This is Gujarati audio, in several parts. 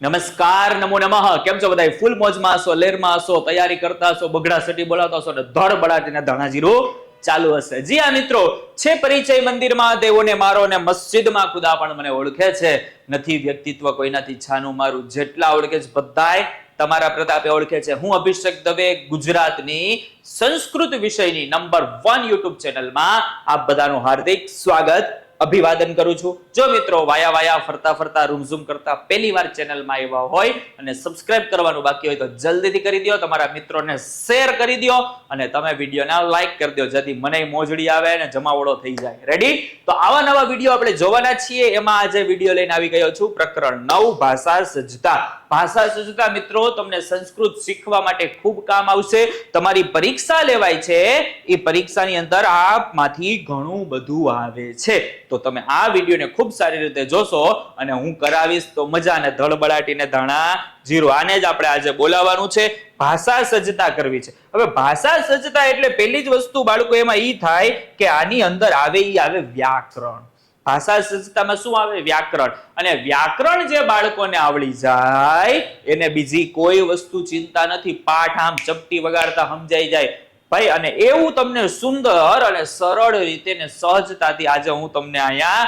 નમસ્કાર, નમો નમઃ. કેમ છો બધા ફૂલ મોજમાં હશો, લેરમાં હશો, તૈયારી કરતા હશો, બગડા સટી બોલાવતા હશો ધડ બડાટીને ધણા જીરું ચાલુ હશે. જી આ મિત્રો, છે પરિચય મંદિરમાં દેવોને મારો અને મસ્જિદમાં ખુદા પણ મને ઓળખે છે. નથી વ્યક્તિત્વ કોઈનાથી છાનું મારું જેટલા ઓળખે છે, બધાય તમારા પ્રતાપે ઓળખે છે. હું અભિષેક દવે ગુજરાતની સંસ્કૃત વિષયની નંબર વન યુટ્યુબ ચેનલમાં આપ બધાનું હાર્દિક સ્વાગત અભિવાદન કરું છું. જો મિત્રો વાયા વાયા ફરતા ફરતા રૂમઝૂમ કરતા પહેલી વાર ચેનલમાં આવ્યા હોય અને સબસ્ક્રાઇબ કરવાનું બાકી હોય તો જલ્દીથી કરી દો તમારા મિત્રોને શેર કરી દો અને તમે વિડીયોને લાઈક કરી દો જેથી મને મોજડી આવે અને જમાવડો થઈ જાય. રેડી તો આવા નવા વીડિયો આપણે જોવાના છીએ. એમાં આજે વીડિયો લઈને આવી ગયો છું. પ્રકરણ નવ, ભાષા, સજ્જતા. ભાષા સજ્જતા મિત્રો, તમને સંસ્કૃત શીખવા માટે ખૂબ કામ આવશે. તમારી પરીક્ષા લેવાય છે. એ પરીક્ષાની અંદર આપમાંથી ઘણું બધું આવે છે. તો તમે આ વિડીયોને ખૂબ સારી રીતે જોશો અને હું કરાવીશ તો મજા અને ધળબડાટીને ધાણા જીરો. આને જ આપણે આજે બોલાવવાનું છે. ભાષા સજ્જતા કરવી છે. હવે ભાષા સજ્જતા એટલે પહેલી જ વસ્તુ બાળકો એમાં એ થાય કે આની અંદર આવે એ આવે વ્યાકરણ. ભાષા સજ્જતામાં શું આવે? વ્યાકરણ. અને વ્યાકરણ જે બાળકોને આવડી જાય, એને બીજી કોઈ વસ્તુ ચિંતા નથી. પાઠ આમ ચપટી વગાડતા સમજાઈ જાય. ભાઈ, અને એવું તમને સુંદર અને સરળ રીતે ને સહજતાથી આજે હું તમને અહીંયા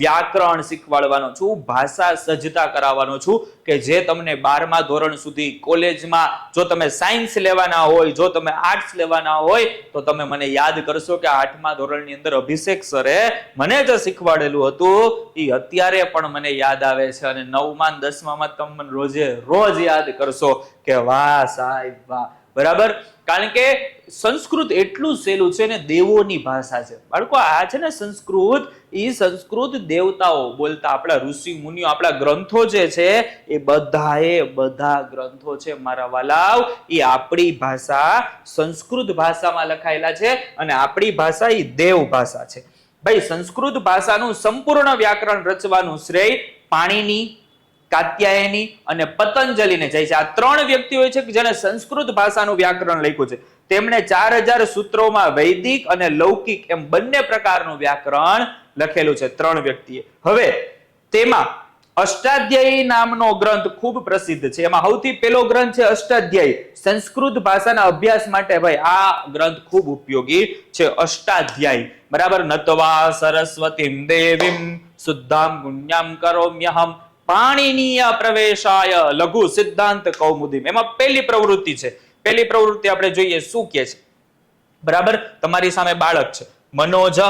વ્યાકરણ શીખવાડવાનો છું, ભાષા સજ્જતા કરાવવાનો છું કે જે તમને બારમા ધોરણ સુધી કોલેજમાં, જો તમે સાયન્સ લેવાના હોય, જો તમે આર્ટ્સ લેવાના હોય, તો તમે મને યાદ કરશો કે આઠમા ધોરણની અંદર અભિષેક સરે મને જે શીખવાડેલું હતું. એ અત્યારે પણ મને યાદ આવે છે અને નવમાં દસમામાં તમે રોજે રોજ યાદ કરશો કે વાહ સાહેબ, વાહ. બરાબર? કારણ કે સંસ્કૃત એટલું સહેલું છે ને દેવોની ભાષા છે. બાળકો, આ છે ને સંસ્કૃત એ સંસ્કૃત દેવતાઓ બોલતા આપણા ઋષિ મુનિઓ, આપણા ગ્રંથો જે છે, એ બધાએ બધા ગ્રંથો છે મારા વાલાવ એ આપણી ભાષા, સંસ્કૃત ભાષામાં લખાયેલા છે અને આપણી ભાષા એ દેવ ભાષા છે. ભાઈ, સંસ્કૃત ભાષાનું સંપૂર્ણ વ્યાકરણ રચવાનું શ્રેય પાણીની કાત્યાયની અને પતંજલિને જાય છે. આ ત્રણ વ્યક્તિઓ છે કે જેને સંસ્કૃત ભાષાનું વ્યાકરણ લખ્યું છે. તેમણે ચાર હજાર સૂત્રોમાં વૈદિક અને લૌકિક એમ બંને પ્રકારનું વ્યાકરણ લખેલું છે ત્રણ વ્યક્તિએ. હવે તેમાં અષ્ટાધ્યાયી નામનો ગ્રંથ ખૂબ પ્રસિદ્ધ છે. એમાં સૌથી પહેલો ગ્રંથ છે અષ્ટાધ્યાયી. સંસ્કૃત ભાષાના અભ્યાસ માટે ભાઈ આ ગ્રંથ ખૂબ ઉપયોગી છે. અષ્ટાધ્યાયી. બરાબર? નતવા સરસ્વતીમ દેવીમ શુદ્ધામ ગુણ્યામ કરોમ્યહમ પાણીનીય પ્રવેશાય લઘુ સિદ્ધાંત કૌમુદીમ. એમાં પહેલી પ્રવૃત્તિ છે. પહેલી પ્રવૃત્તિ આપણે જોઈએ શું કે છે? બરાબર? તમારી સામે બાળક છે. મનોજહ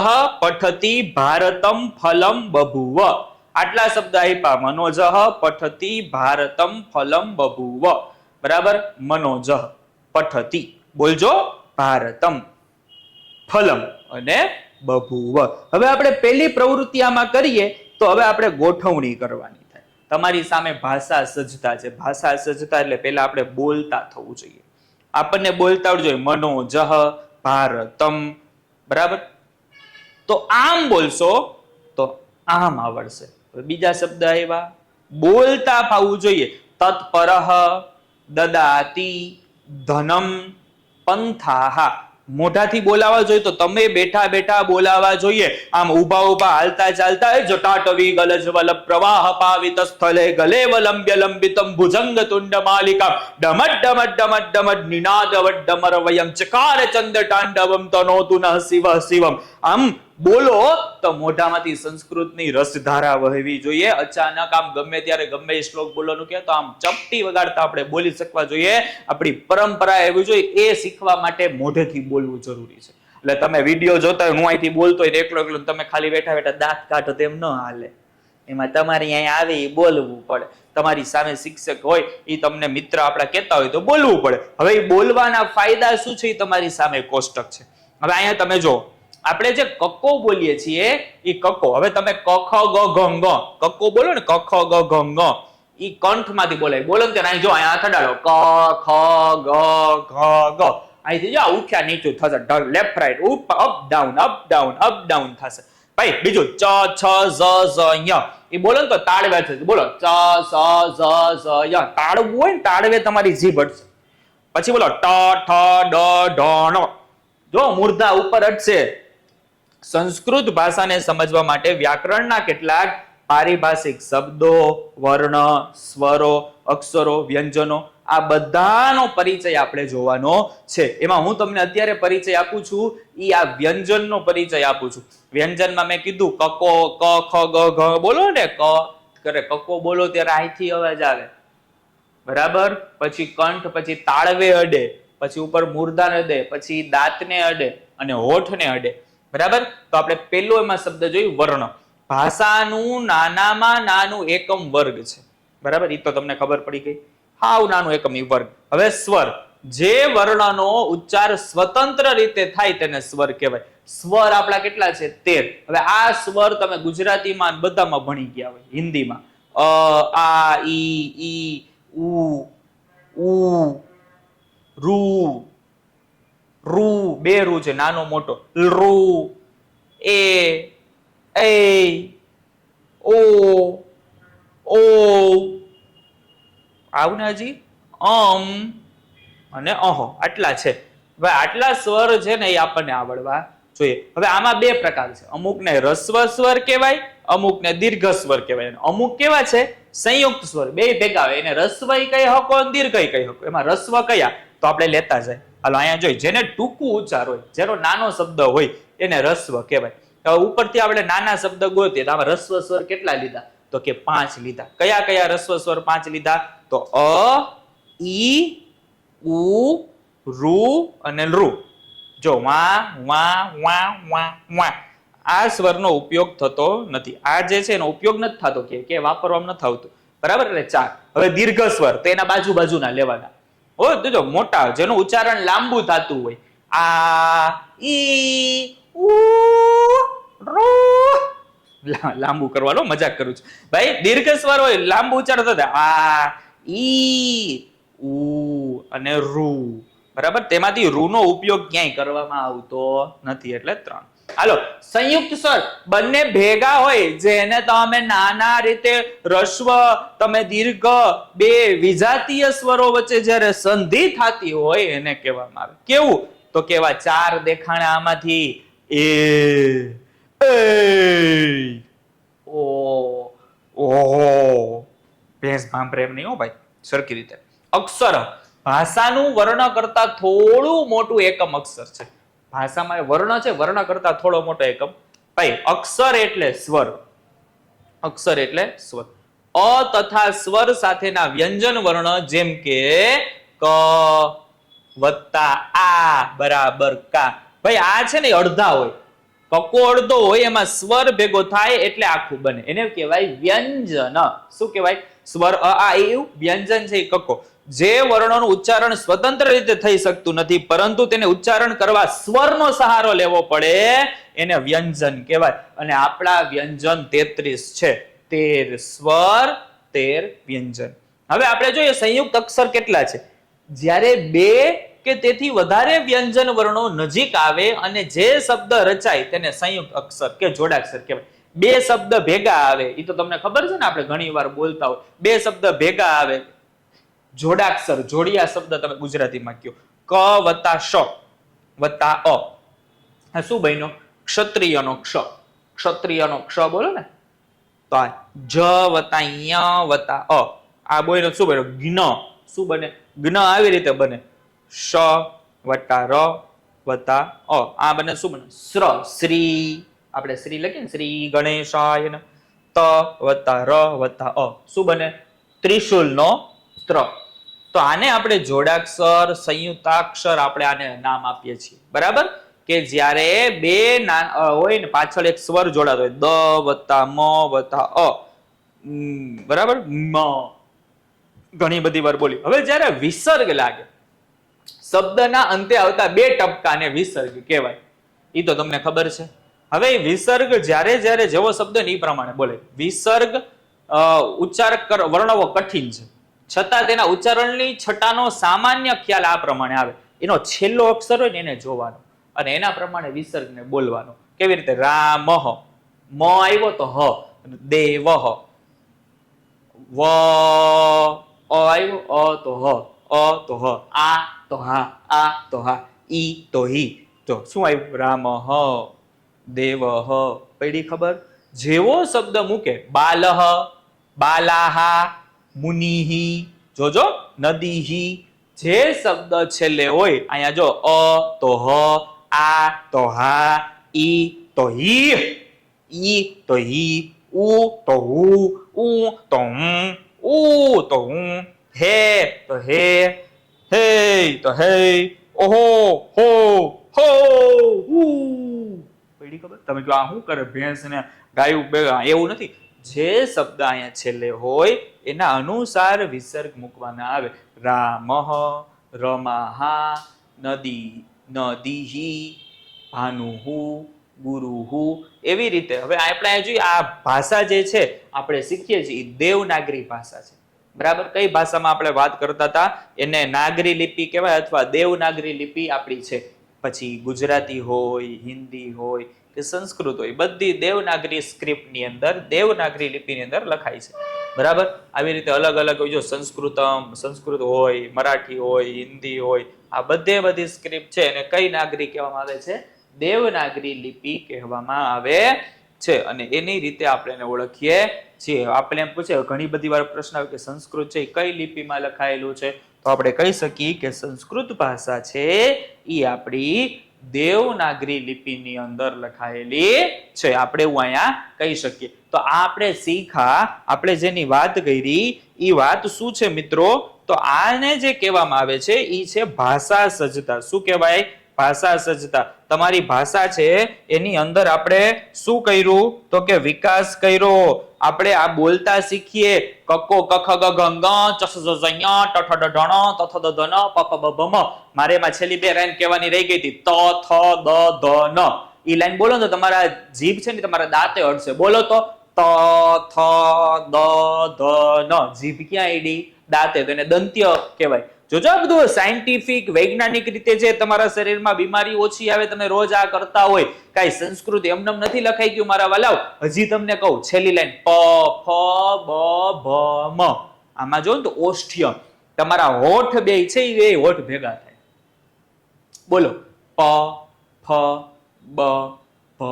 પઠતી ભારતમ ફલમ બભુવ. આટલા શબ્દ આપ્યા. મનોજહ પઠતી ભારતમ ફલમ બભુવ. બરાબર? મનોજહ પઠતી. બોલજો. ભારતમ ફલમ અને બભુવ. હવે આપણે પહેલી પ્રવૃત્તિ આમાં કરીએ તો હવે આપણે ગોઠવણી કરવાની. તમારી સામે ભાષા સજ્જતા છે. ભાષા સજ્જતા એટલે પહેલા આપણે બોલતા થવું જોઈએ. આપણને બોલતા આવડવું જોઈએ મનોજહ ભારતમ. બરાબર? તો આમ બોલશો તો આમ આવડશે. બીજા શબ્દ આવ્યા. બોલતા ફાવવું જોઈએ. તત્પરહ દદાતી ધનમ પંથાહા. મોઢાથી બોલાવા જોઈએ તો તમે બેઠા બેઠા બોલાવા જોઈએ. આમ ઊભા ઊભા હાલતા ચાલતા જટાટવી ગલજ વલ પ્રવાહ પાવિત સ્થલે ગલે વલંબ્ય લંબિતમ ભુજંગ તુંડ માલિકા ડમટ ડમટ ડમટ ડમટ નિનાદ ડમર વયમ ચકાર ચંદ તાંડવમ તનોતુ ન શિવ શિવમ. આમ બોલો, તો મોઢામાંથી સંસ્કૃતની રસધારા વહેવી જોઈએ. અચાનક આમ ગમે ત્યારે ગમે એ શ્લોક બોલવાનું કે તો આમ ચપટી વગાડતા આપણે બોલી શકવા જોઈએ. આપણી પરંપરા એવી જોઈએ, એ શીખવા માટે મોઢેથી બોલવું જરૂરી છે. એટલે તમે વીડિયો જોતા હોય, હું અહીંથી બોલતો હોય એકલો એકલો તમે ખાલી બેઠા બેઠા દાંત કાઢો તેમ ન હાલે. એમાં તમારે અહીંયા એ બોલવું પડે. તમારી સામે શિક્ષક હોય એ તમને મિત્ર આપણા કહેતા હોય તો બોલવું પડે. હવે એ બોલવાના ફાયદા શું છે? એ તમારી સામે કોષ્ટક છે. હવે અહીંયા તમે જો આપણે જે કક્કો બોલીએ છીએ એ કક્કો. હવે તમે કખ ગ ઘ કક્કો બોલો ને, કખ ગ ઘ ઈ કંઠમાંથી બોલાય. બોલો ને અહીં જો અહીંયા હાથ ક ખ ગ ઘ ગ અહીંથી જો ઉઠ્યા નીચું થશે. Left right up up down up down up down થશે. ભાઈ, બીજું ચ, છ, ઝ ઝ, ય. એ બોલો ને તો તાળવે થશે. બોલો, ચ સ ઝ ઝ, ય. તાળવું હોય ને તાળવે તમારી જીભ અટશે પછી બોલો, ટ, ઠ, ડ, ઢ જો મૂર્ધા ઉપર અટશે સંસ્કૃત ભાષાને સમજવા માટે વ્યાકરણના કેટલાક પારિભાષિક શબ્દો, વર્ણ, સ્વરો, અક્ષરો, વ્યંજનો, આ બધાનો પરિચય આપણે જોવાનો છે. એમાં હું તમને અત્યારે પરિચય આપું છું એ આ વ્યંજનનો પરિચય આપું છું. વ્યંજનમાં મેં કીધું, કકો, ક, ખ, ગ, ઘ, બોલો ને ક? કરે, કકો બોલો ત્યારે અહીંથી અવાજ આવે. બરાબર? પછી કંઠ, પછી તાળવે અડે, પછી ઉપર મૂર્ધાને અડે પછી દાંતને અડે અને હોઠને અડે. બરાબર? તો આપણે પેલો એમાં શબ્દ જોયું વર્ણ. ભાષાનું નાનામાં નાનું એકમ વર્ગ છે. બરાબર? એ તો તમને ખબર પડી ગઈ. હાવ નાનું એકમ ઈ વર્ગ. હવે સ્વર. જે વર્ણનો ઉચ્ચાર સ્વતંત્ર રીતે થાય તેને સ્વર કહેવાય. સ્વર આપણા કેટલા છે? તેર. હવે આ સ્વર તમે ગુજરાતીમાં બધામાં ભણી ગયા હોય. હિન્દીમાં. અ, આ, ઈ ઈ, ઉ ઉ, રૂ રૂ, બે રૂ છે, નાનો મોટો. રૂ, એ એ, ઓ ઓ. આવું ને હજી? અમ અને અહ, આટલા છે. હવે આટલા સ્વર છે ને એ આપણને આવડવા જોઈએ. હવે આમાં બે પ્રકાર છે. અમુકને રસ્વ સ્વર કહેવાય, અમુકને દીર્ઘ સ્વર કહેવાય. અમુક કેવા છે? સંયુક્ત સ્વર. બે ભેગા હોય. એને રસ્વ કઈ હકો દીર્ઘ કઈ હકો એમાં રસ્વ કયા? તો આપણે લેતા જાય. હાલો, અહીંયા જોઈ, જેને ટૂંકું ઉચ્ચાર હોય, જેનો નાનો શબ્દ હોય, એને રસ્વ કહેવાય. હવે ઉપરથી આપણે નાના શબ્દ ગોતીએ, તો આમાં રસ્વ સ્વર કેટલા લીધા? તો કે પાંચ લીધા. કયા કયા રસ્વ સ્વર પાંચ લીધા? તો અ, ઈ, ઉ, રૂ અને રુ જો, વા વા વા વા વા. આ સ્વરનો ઉપયોગ થતો નથી. આ જે છે, એનો ઉપયોગ નથી થતો, કે કે વાપરવામાં નથી આવતું બરાબર? એટલે ચાર. હવે દીર્ઘ સ્વર, તો એના બાજુ બાજુના લેવાના. હો જોજો, મોટા, જેનું ઉચ્ચારણ લાંબુ થતું હોય. આ, ઈ, ઉ લા- લાંબુ કરવાનો મજાક કરું છું. ભાઈ દીર્ઘ સ્વર હોય, લાંબુ ઉચ્ચારણ થતા આ, ઈ, ઉ, અને રૂ. બરાબર? તેમાંથી રૂનો ઉપયોગ ક્યાંય કરવામાં આવતો નથી. એટલે ત્રણ. હાલો, સંયુક્ત સ્વર. બંને ભેગા હોય, જેને તમે નાના રીતે રસ્વ તમે દીર્ઘ, બે વિજાતીય સ્વરો વચ્ચે જ્યારે સંધિ થતી હોય, એને કહેવામાં આવે. કેવું? તો કેવા? ચાર દેખાણા આમાંથી. એ ઓ ઓહો ભેંસ ભાંભરે એમ નહીં હો ભાઈ, સરખી રીતે. અક્ષર. ભાષાનું વર્ણ કરતા થોડું મોટું એકમ અક્ષર છે. ભાષામાં વર્ણ છે, વર્ણ કરતા થોડો મોટો એકમ. ભાઈ, અક્ષર એટલે સ્વર. અક્ષર એટલે સ્વર. અ તથા સ્વર સાથેના વ્યંજન વર્ણ જેમ કે ક, વત્તા, આ, બરાબર, કા. ભાઈ, આ છે ને અડધા હોય. કકો અડધો હોય, એમાં સ્વર ભેગો થાય એટલે આખું બને. એને કહેવાય વ્યંજન. શું કહેવાય? સ્વર, અ, આ એવું. વ્યંજન છે એ કકો. જે વર્ણોનું ઉચ્ચારણ સ્વતંત્ર રીતે થઈ શકતું નથી, પરંતુ તેને ઉચ્ચારણ કરવા સ્વરનો સહારો લેવો પડે, એને વ્યંજન કહેવાય. અને આપણા વ્યંજન તેત્રીસ છે. તેર સ્વર, તેર વ્યંજન. હવે આપણે જોઈએ સંયુક્ત અક્ષર કેટલા છે. જ્યારે બે કે તેથી વધારે વ્યંજન વર્ણો નજીક આવે અને જે શબ્દ રચાય તેને સંયુક્ત અક્ષર કે જોડાક્ષર કહેવાય. બે શબ્દ ભેગા આવે એ તો તમને ખબર છે ને આપણે ઘણી વાર બોલતા હોય. બે શબ્દ ભેગા આવે જોડાક્ષર, જોડિયા શબ્દ તમે ગુજરાતીમાં કયો. ક વત્તા શ વત્તા અ. આ શું બન્યો? ક્ષત્રિયનો ક્ષ. ક્ષત્રિયનો ક્ષ બોલો ને. તો આ જ વત્તા ય વત્તા અ. આ બોયનો શું બન્યો? જ્ઞ શું બને? જ્ઞ આવી રીતે બને. શ વત્તા ર વત્તા અ. આ બને શું બને? શ્ર શ્રી. આપણે શ્રી લખીએ ને, શ્રી ગણેશાય નમઃ. ત વત્તા ર વત્તા અ. શું બને? ત્રિશુલનો ત્ર તો આને આપણે જોડાક્ષર, સંયુક્તાક્ષર આપણે આને નામ આપીએ છીએ. બરાબર? કે જ્યારે બે હોય ને પાછળ એક સ્વર જોડાતો હોય. દ વત્તા મ વત્તા અ. બરાબર? મ. ઘણી બધી વાર બોલી. હવે જ્યારે વિસર્ગ લાગે, શબ્દના અંતે આવતા બે ટપકાને વિસર્ગ કહેવાય. એ તો તમને ખબર છે. હવે વિસર્ગ જ્યારે જ્યારે જેવો શબ્દ ને એ પ્રમાણે બોલે. વિસર્ગ ઉચ્ચાર વર્ણવો કઠિન છે. છતાં તેના ઉચ્ચારણની છટાનો સામાન્ય ખ્યાલ આ પ્રમાણે આવે. એનો છેલ્લો અક્ષર હોય ને એને જોવાનો અને એના પ્રમાણે વિસર્ગને બોલવાનો. કેવી રીતે? રામ. મ આવ્યો તો હ દેવ. વ આવ્યો, અ તો હ, અ તો હ, આ તો હા, આ તો હા, ઈ તો હી તો શું આવ્યું? રામ. હ દેવ. હ પડી ખબર? જેવો શબ્દ મૂકે બાલહ બાલાહા મુનિહિ જોજો નદીહી, જે શબ્દ છેલ્લે હોય, અહીંયા જો, અ, તો, હ, આ, તો, હા ઈ તો, હી ઈ તો, હી, ઉ, તો, હુ, ઉ, તો હું ઉ, તો, હું, હે, તો, હે હે, તો, હે, ઓહો, હો હો, હુ. પડી ખબર? તમે કહો, આ શું કરે? ભેંસ ને ગાયું બેગા એવું નથી. જે શબ્દ અહીંયા છેલ્લે હોય એના અનુસાર વિસર્ગ મૂકવાના આવે. રામહ રમાહા, નદી, નદીહી, ભાનુહુ, ગુરુહુ એવી રીતે. હવે આપણે જોઈએ આ ભાષા જે છે, આપણે શીખીએ છીએ એ દેવનાગરી ભાષા છે. બરાબર? કઈ ભાષામાં આપણે વાત કરતા હતા? એને નાગરી લિપિ કહેવાય અથવા દેવનાગરી લિપિ આપણી છે. પછી ગુજરાતી હોય, હિન્દી હોય કે સંસ્કૃત હોય. બધી દેવનાગરી સ્ક્રિપ્ટની અંદર, દેવનાગરી લિપિની અંદર લખાય છે. બરાબર? આવી રીતે અલગ અલગ જો સંસ્કૃતમ, સંસ્કૃત હોય, મરાઠી હોય, હિન્દી હોય, આ બધે બધી સ્ક્રિપ્ટ છે એને કઈ નાગરી કહેવામાં આવે છે? દેવનાગરી લિપિ કહેવામાં આવે છે. અને એની રીતે આપણે એને ઓળખીએ છીએ. આપણે એમ પૂછે, ઘણી બધી વાર પ્રશ્ન આવે કે સંસ્કૃત છે એ કઈ લિપિમાં લખાયેલું છે? તો આપણે કહી શકીએ કે સંસ્કૃત ભાષા છે એ આપણી દેવનાગરી લિપિની અંદર લખાયેલી છે. આપણે એવું અહીંયા કહી શકીએ. તો આ આપણે શીખા, આપણે જેની વાત કરી એ વાત શું છે મિત્રો? તો આને જે કહેવામાં આવે છે એ છે ભાષા સજ્જતા. શું કહેવાય? ભાષા સજ્જતા. તમારી ભાષા છે, એની અંદર આપણે શું કર્યું? તો કે વિકાસ કર્યો. આપણે આ બોલતા શીખીએ. કક્કો કખ ગ ગંગ ચસ જ જ ঞ ટ ઠ ડ ઢ ત થ દ ધ ન, પ બ ભ મ. મારે એમાં છેલ્લી બે લાઈન કહેવાની રહી ગઈ હતી. ત, થ, દ, ધ, ન. ઈ લાઈન બોલો તો તમારા જીભ છે ને, તમારા દાંતે અડશે. બોલો તો. ત, થ, દ, ધ, ન. જીભ ક્યાં આઈડી દાંતે. તો એને દંત્ય કહેવાય. જોજો બધું સાયન્ટિફિક વૈજ્ઞાનિક રીતે જે તમારા શરીરમાં બીમારી ઓછી આવે, તમે રોજ આ કરતા હોય, કાંઈ સંસ્કૃત એમનેમ નથી લખાઈ ગયું મારા વાલાઓ, હજી તમને કહું, છેલ્લી લાઈન, પ, ફ, બ ભ મ. આમાં જો તો ઓષ્ઠ્ય. તમારા હોઠ બે છે, એ હોઠ ભેગા થાય. બોલો. પ, ફ, બ ભ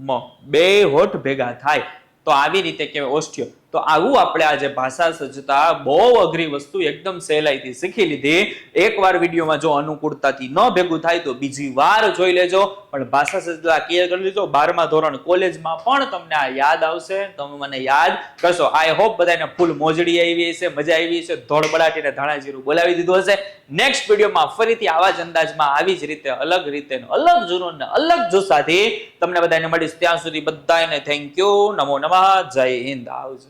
મ. બે હોઠ ભેગા થાય. તો આવી રીતે કહેવાય ઓષ્ઠ્ય. તો આવું આપણે આજે ભાષા સજ્જતા બહુ અઘરી વસ્તુ એકદમ સહેલાઈથી શીખી લીધી. એકવાર વિડીયોમાં જો અનુકૂળતાથી ન ભેગું થાય તો બીજી વાર જોઈ લેજો. પણ ભાષા સજ્જતા ક્લિયર કરી લીધો બારમા ધોરણ કોલેજમાં પણ તમને આ યાદ આવશે. તમે મને યાદ કરશો. આઈ હોપ બધાને ફૂલ મોજડી આવી હશે, મજા આવી હશે. ધોળબડાટીને બળાટીને ધાણા બોલાવી દીધું હશે. નેક્સ્ટ વિડીયોમાં ફરીથી આવા જ અંદાજમાં આવી જ રીતે અલગ રીતે અલગ જુનૂન ને અલગ જુસ્સાથી તમને બધાને મળીશ. ત્યાં સુધી બધાને થેન્ક યુ નમો નમઃ. જય હિન્દ. આવજો.